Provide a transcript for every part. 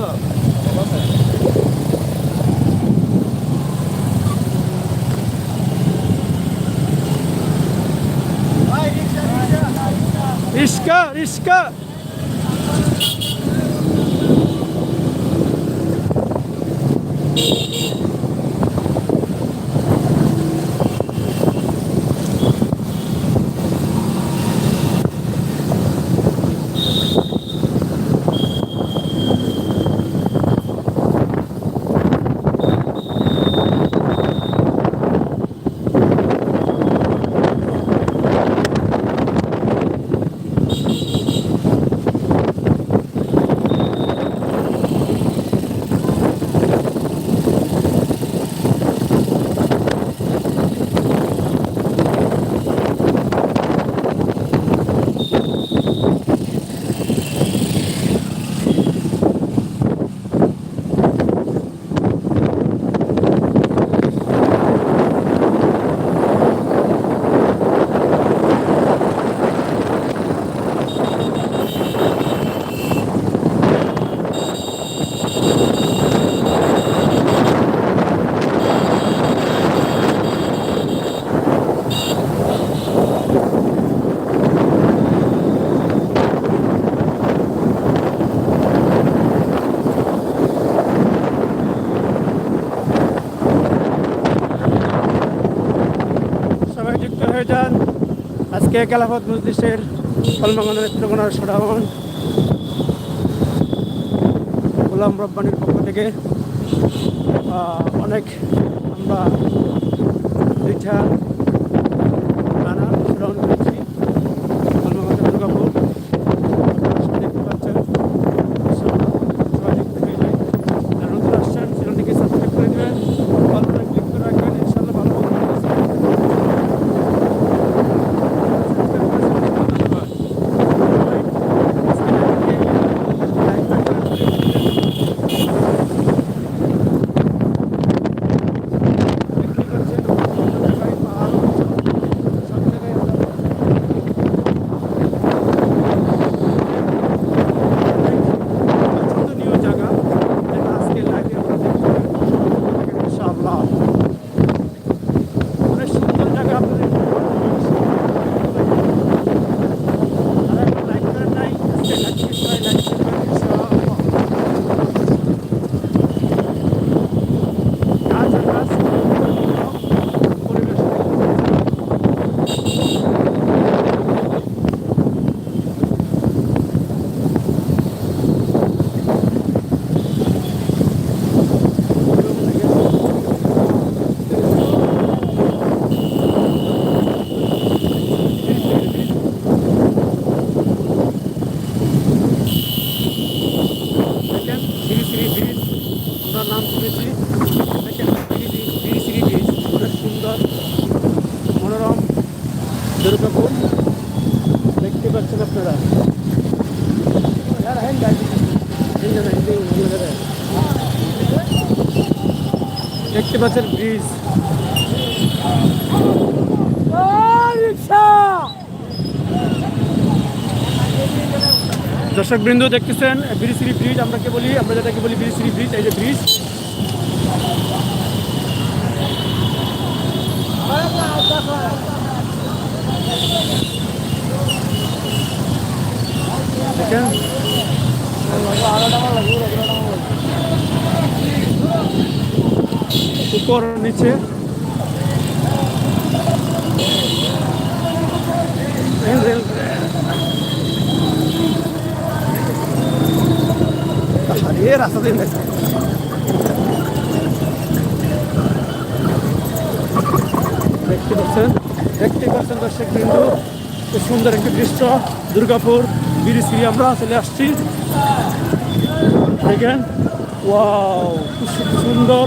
da. İşka, işka. আজকে কালাপাত মজলিসের কলমাঙ্গনের নেত্রকোনার সরাবন গোলাম রব্বানির পক্ষ থেকে অনেক আমরা পিঠা গানা শ্রবণ করেছি কলমাঙ্গনের দুর্গাপুর আপনারা সবাই দেখতে পাচ্ছেন ইনশাআল্লাহ সবাই যুক্ত হয়ে যায় যারা নতুন আসছেন চ্যানেলটিকে সাবস্ক্রাইব করে দেবেন অল করে ক্লিক করে রাখবেন ইনশাআল্লাহ ভালো ভালো ভিডিও আছে। ইনশাআল্লাহ অনেক সুন্দর জায়গা আপনাদের যারা এখন লাইক করেন নাই আজকে লাইক শেষ করে লাইক শেষ করে ইনশাআল্লাহ। গাছ আর গাছ, পরিবেশ দেখেন শ্রী শ্রী ব্রিজ আমরা নাম শুনেছি দেখেন শ্রী শ্রী শ্রী শ্রী ব্রিজ অনেক সুন্দর মনোরম দুর্গাপুর দেখতে পাচ্ছেন আপনারা দেখতে পাচ্ছেন ব্রিজ। দর্শক বৃন্দ দেখতেছেন বিরিশ্রী ব্রিজ আমরাকে বলি? আমরা যেটাকে বলি বিরিশ্রী ব্রিজ, এই যে ব্রিজ দেখেন উপর নিচে। আরে রাস্তা দিয়ে দেখতে পাচ্ছেন দেখতে পাচ্ছেন দর্শক খুব সুন্দর একটি দৃশ্য দুর্গাপুর বিরিশ্রী আমরা চলে আসছি। দেখেন ওয়াও খুব সুন্দর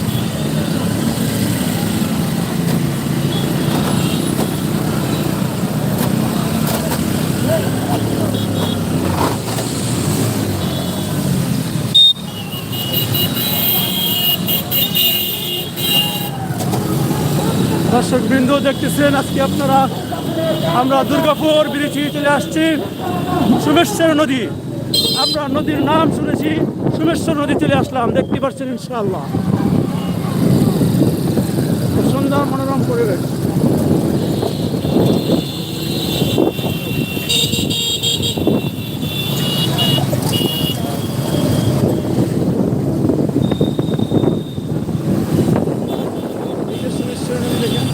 দর্শক বিন্দু দেখতেছেন, আজকে আপনারা, আমরা দুর্গাপুর বিরিচি চলে আসছি, সুমেশ্বর নদী। আমরা নদীর নাম শুনেছি, সুমেশ্বর নদী চলে আসলাম, দেখতে পাচ্ছেন ইনশাআল্লাহ। সুন্দর মনোরম পরিবেশ এই যে সুমেশ্বর নদী দেখেন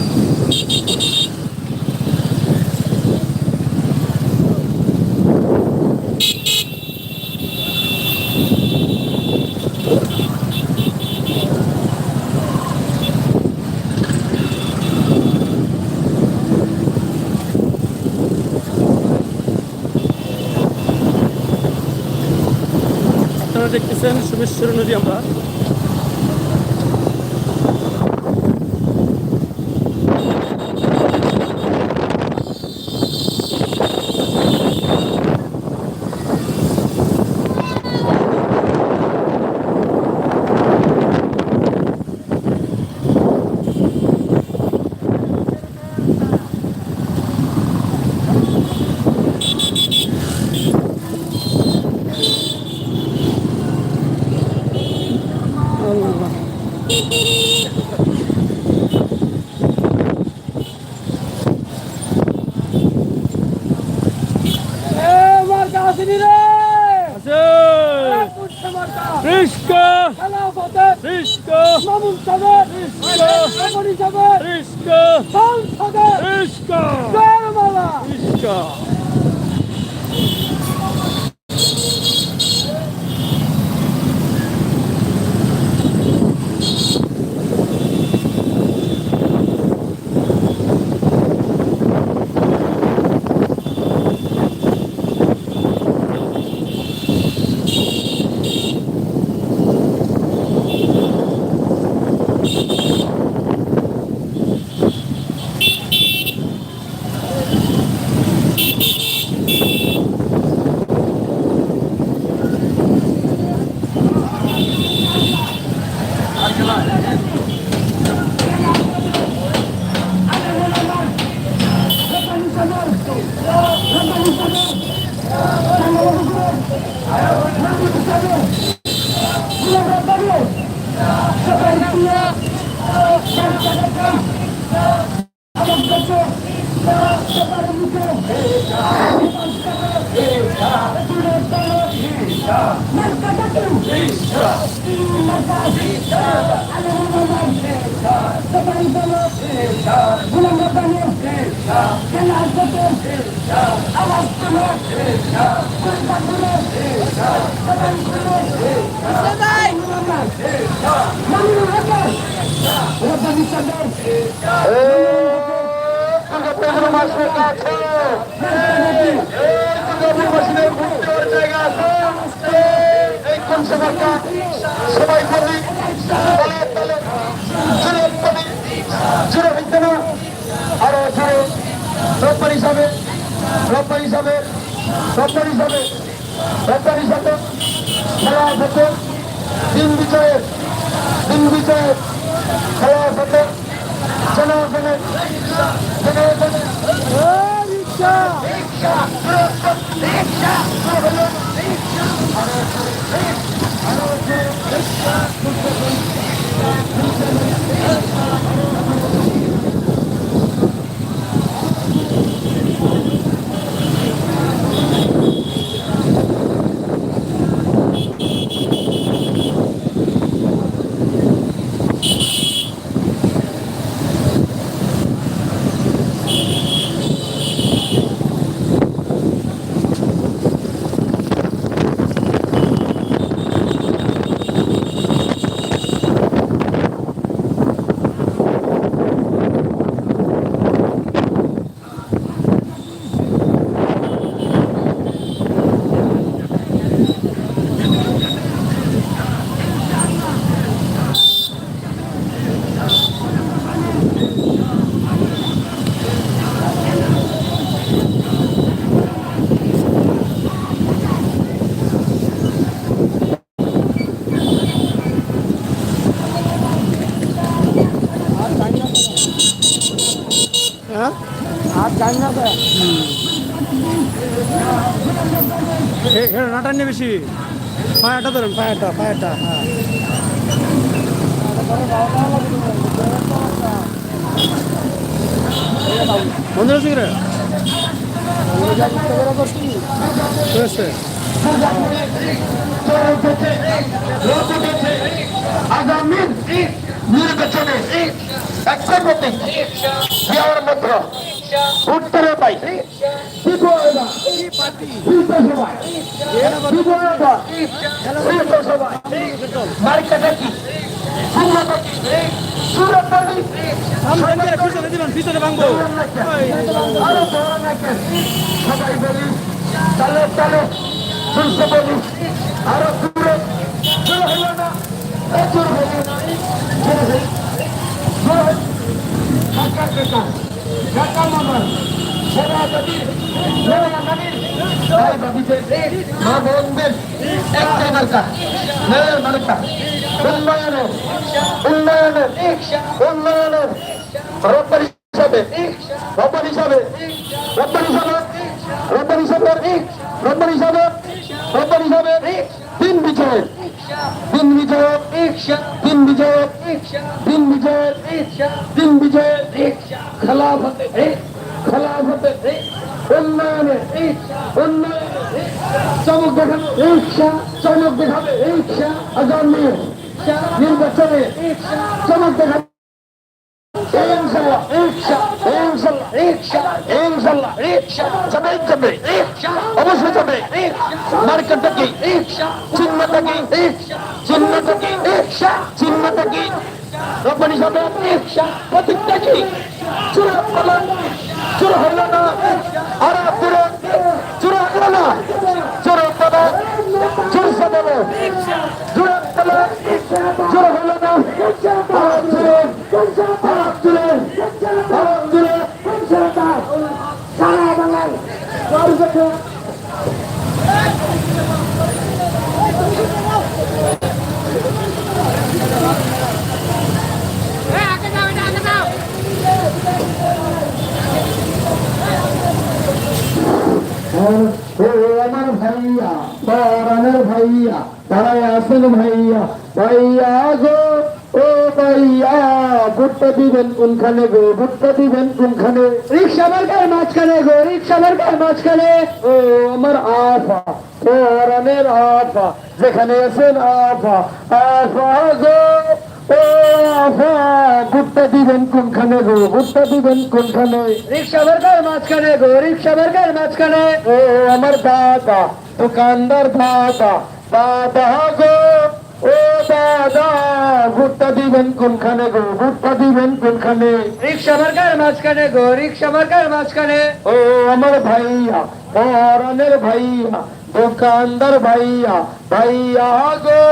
আপনারা দেখতেছেন সুমেশ্বর নদী আমরা আল্লাহ মার্কা আসেনি রে আছে পুরুষে মার্কা রিস্কা খেলাফতের রিস্কা মামুন সাদের আমরি সাদের রিস্কা সাল সাদের রিস্কা জয়ের মালা সবাই বলি তলে তলে হিসাবে ব্যাপার হিসাবে খেলা হতো দিন বিচারের দিন বিচারের খেলা হতো জনগণে আর জানি না নাটার নিয়ে বেশি। পায়াটা ধরেন পায়াটা পায়াটা হ্যাঁ। বন্ধ হয়েছে কি রে হয়েছে আগামীর নির্বাচনে একটা প্রতীক দেওয়ার মধ্যে উত্তরে পাই বিজয়দা বিজয়সভা বিজয়দা বিজয়সভা মার্কেটে কি? পিছনে ভাঙবো সবাই বলি তালে তালে শুনতে বলি। আরও দূরে। দূরে হইল না। দূর হইল না। দূরে হইল দূরে হইল কাকা মা বোনদের একটাই দরকার মেয়ের দরকার উন্নয়নের উন্নয়নের উন্নয়নের রব্বার হিসাবে রব্বার হিসাবে রব্বার হিসাবে রব্বার হিসাবে রব্বার হিসাবে রব্বার হিসাবে দিন বিজয় দিন বিজয় দিন বিজয় দিন বিজয় দিন বিজয় খেলাফতে খেলাফতে উন্নয়নে উন্নয়নে চমক দেখাবে ইচ্ছা চমক দেখাবে ইচ্ছা আগামী নির্বাচনে চমক দেখাবে ইনশাল্লাহ ইনশা যাবে যাবে অবশ্যই যাবে মার্কেটটা কি? চিহ্নটা কি? চিহ্নটা কি? চিহ্নটা কি? রব্বানি সাহেব প্রতীকটা কি? চূড়া পালন চূড়া হলো না, আর পুরো চূড়া হলো না চূড়া পালন চূড়া সাহেব চূড়া পালন চূড়া হলো না আর আমার ভাইয়া পরানের ভাইয়া তারাই আসেন ভাইয়া। ভাইয়া গো। ভুট্টা দিবেন কোনখানে গো? ভুট্টা দিবেন কোনখানে? রিক্সা মার্কার মাঝখানে গো, রিক্সা মার্কার মাঝখানে। ও, আমার আফা পরানের আফা, যেখানে আছেন আফা। আফা গো দিবেন কোনখানে গো? ভুট্টা দিবেন কোনখানে? রিক্সা মার্কার মাঝখানে গো, রিক্সা মার্কার মাঝখানে। ও, আমার দাদা, দোকানদার দাদা দাদা গো। ও দাদা ভুট্টা দিবেন কোনখানে গো? ভুট্টা দিবেন কোনখানে? রিক্সা মার্কার মাঝখানে গো রিক্সা মার্কার মাঝখানে। ও আমার ভাইয়া পরানের ভাইয়া দোকানদার ভাইয়া ভাইয়া গো।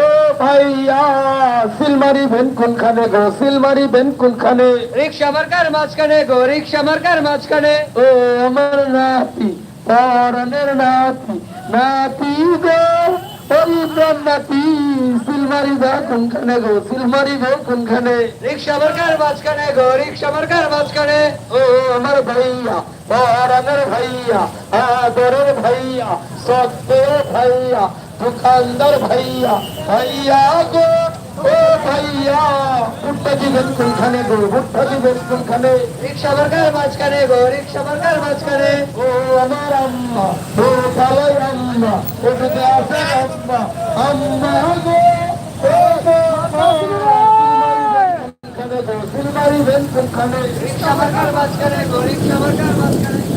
ও ভাইয়া সিলমারি ভেন কোনখানে গো? সিলমারি ভেন কোনখানে? রিক্সা মার্কার মাঝখানে গো রিক্সা মার্কার মাঝখানে। ও আমার নাতি পরানের নাতি নাতি গো। পরিব্রাম নাতি সিলমারি দা কোনখানে গো সিলমারি গো কোনখানে? রিক্সা মার্কার মাঝখানে গো রিক্সা মার্কার মাঝখানে। ও আমার ভাইয়া পরানের ভাইয়া আদরের ভাইয়া সত্যের ভাইয়া দোকানদার ভাইয়া ভাইয়া গো। ও ভাইয়া ভুট্টা দিবেন কোনখানে গো ভুট্টা দিবেন কোনখানে রিক্সা মার্কার মাঝখানে গো রিক্সা মার্কার মাঝখানে। ও আমার আম্মা ও ভালোই আম্মা ওটাতে আছে আম্মা। আম্মা গো ও গো কোনখানে গো সিলমারি বেন কোনখানে রিক্সা মার্কার মাঝখানে গো রিক্সা মার্কার মাঝখানে।